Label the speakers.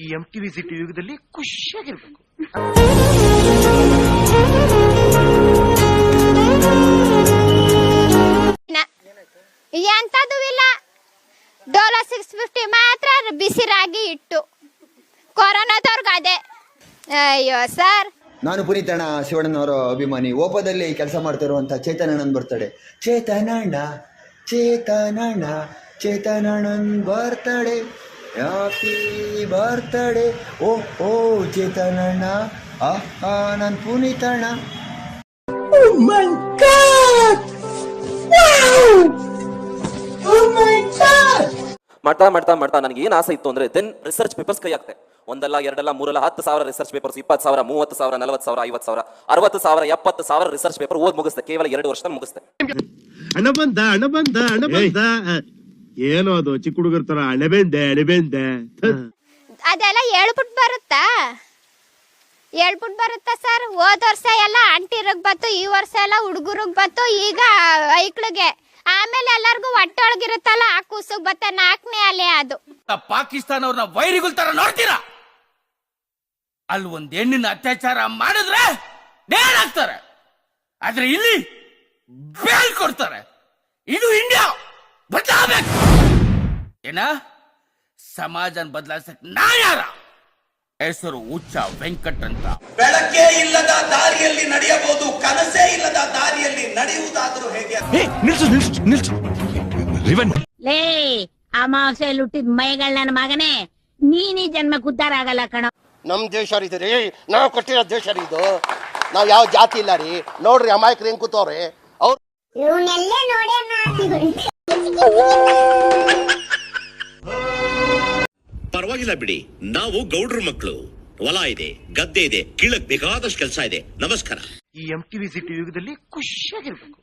Speaker 1: ಈ M T V city ಯುಗದಲ್ಲಿ ಖುಷಿಯಾಗಿರ್ಬೇಕು.
Speaker 2: ಎಂತದು ಇಲ್ಲ. ಡೋಲೋ ಸಿಕ್ಸ್ ಫಿಫ್ಟಿ ಮಾತ್ರ ಬಿಸಿ ರಾಗಿ ಇಟ್ಟು. ಕೊರೋನಾದವ್ರಿಗೆ ಅದೇ. ಅಯ್ಯೋ ಸರ್.
Speaker 3: ನಾನು ಪುನೀತಣ್ಣ ಶಿವಣ್ಣನವರ ಅಭಿಮಾನಿ. ಓಪೋದಲ್ಲಿ ಕೆಲಸ ಮಾಡ್ತಿರುವಂಥ ಚೇತನಣ್ಣನ್ ಬರ್ತಡೆ. ಚೇತನಣ್ಣ ಚೇತನಣ್ಣ ಚೇತನಣ್ಣನ್ ಬರ್ತಡೆ. ಹ್ಯಾಪಿ ಬರ್ತಡೆ ಓ ಓ ಚೇತನಣ್ಣ ಆಹಾ ನನ್ ಪುನೀತಣ್ಣ
Speaker 4: ಮಾಡ್ತಾ ಮಾಡ್ತಾ ಮಾಡ್ತಾ ನನಗೆ ಏನು ಆಸೆ ಇತ್ತು ಅಂದ್ರೆ ದೆನ್ ರಿಸರ್ಚ್ ಪೇಪರ್ಸ್ ಕೈ ಆಗ್ತದೆ ಒಂದಲ್ಲ ಎರಡಲ್ಲ ಮೂರಲ್ಲ ಹತ್ತು ಸಾವಿರ ರಿಸರ್ಚ್ ಪೇಪರ್ಸ್ ಇಪ್ಪತ್ತು ಸಾವಿರ ಮೂವತ್ತು ಸಾವಿರ ನಲವತ್ತು ಸಾವಿರ ಐವತ್ತು ಸಾವಿರ ಅರವತ್ತು ಸಾವಿರ ಎಪ್ಪತ್ತು ಸಾವಿರ ರಿಸರ್ಚ್ ಪೇಪರ್ ಓದ್ ಮುಗಿಸ್ತೆ ಕೇವಲ ಎರಡು ವರ್ಷದಲ್ಲಿ ಮುಗಿಸ್ತೆ
Speaker 5: ಏನೋ ಅದು ಚಿಕ್ಕ ಹುಡುಗರ ತರ ಅಳಬೆಂದೆ ಅಳಬೆಂದೆ.
Speaker 2: ಅದೆಲ್ಲ ಹೇಳ್ಬಿಟ್ಟು ಬರುತ್ತಾ? ಹೇಳ್ಬಿಟ್ಟು ಬರುತ್ತಾ ಸರ್? ಹೋದ ವರ್ಷ ಎಲ್ಲ ಅಂಟಿರಗ್ ಬತ್ತು ಈ ವರ್ಷ ಎಲ್ಲ ಹುಡುಗರಿಗೆ ಬತ್ತು ಈಗ ಐಕ್ಳಿಗೆ. ಆಮೇಲೆ ಎಲ್ಲರಿಗೂ ಒಟ್ಟೊಳಗಿರುತ್ತಲ್ಲ ಆ ಕೂಸುಗ್ ಬತ್ತ ನಾಲ್ಕನೇ ಅಲೆ ಅದು.
Speaker 6: ಪಾಕಿಸ್ತಾನ ಅವ್ರನ್ನ ವೈರಿಗಳ ತರ ನೋಡ್ತೀರಾ? ಅಲ್ಲಿ ಒಂದ್ ಹೆಣ್ಣಿನ ಅತ್ಯಾಚಾರ ಮಾಡಿದ್ರೆ ನೇಣಾಕ್ತಾರೆ ಆದ್ರೆ ಇಲ್ಲಿ ಬೇಲ್ ಕೊಡ್ತಾರೆ. ಇದು ಇಂಡಿಯಾ ಬದಲಾಗಬೇಕು ಏನ? ಸಮಾಜನ ಬದಲಾಯಿಸಕ್ ನಾ ಯಾರ? ಹೆಸರು ಉಚ್ಚ ವೆಂಕಟ್ ಅಂತ.
Speaker 7: ಬೆಳಕೇ ಇಲ್ಲದ ದಾರಿಯಲ್ಲಿ ನಡೆಯಬಹುದು ಕನಸೇ ಇಲ್ಲದ ದಾರಿಯಲ್ಲಿ ನಡೆಯುವುದಾದರೂ ಹೇಗೆ?
Speaker 8: ಲೇ ಅಮಾವಾಸ್ಯೆಯಲ್ಲಿ ಹುಟ್ಟಿದ ಮೈಗಳ ನನ್ನ ಮಗನೇ. ನೀನೇ ಜನ್ಮ ಉದ್ಧಾರ ಆಗಲ್ಲ ಕಣ.
Speaker 9: ನಮ್ ದೇಶ ರೀ ನಾವು ಕೊಟ್ಟಿರೋ ದೇಶ ರೀ ಇದು. ನಾವ್ ಯಾವ ಜಾತಿ ಇಲ್ಲ ರೀ. ನೋಡ್ರಿ ಅಮಾಯಕರು ಹೆಂಗ್ ಕೂತವ್ರಿ. ಅವ್ರು
Speaker 10: ಪರವಾಗಿಲ್ಲ ಬಿಡಿ. ನಾವು ಗೌಡ್ರ ಮಕ್ಕಳು. ಹೊಲ ಇದೆ, ಗದ್ದೆ ಇದೆ, ಕೀಳಕ್ ಬೇಕಾದಷ್ಟು ಕೆಲಸ ಇದೆ. ನಮಸ್ಕಾರ.
Speaker 1: ಈ ಎಂ ಟಿ ವಿ ಸಿಟಿ ಯುಗದಲ್ಲಿ ಖುಷಿಯಾಗಿರ್ಬೇಕು.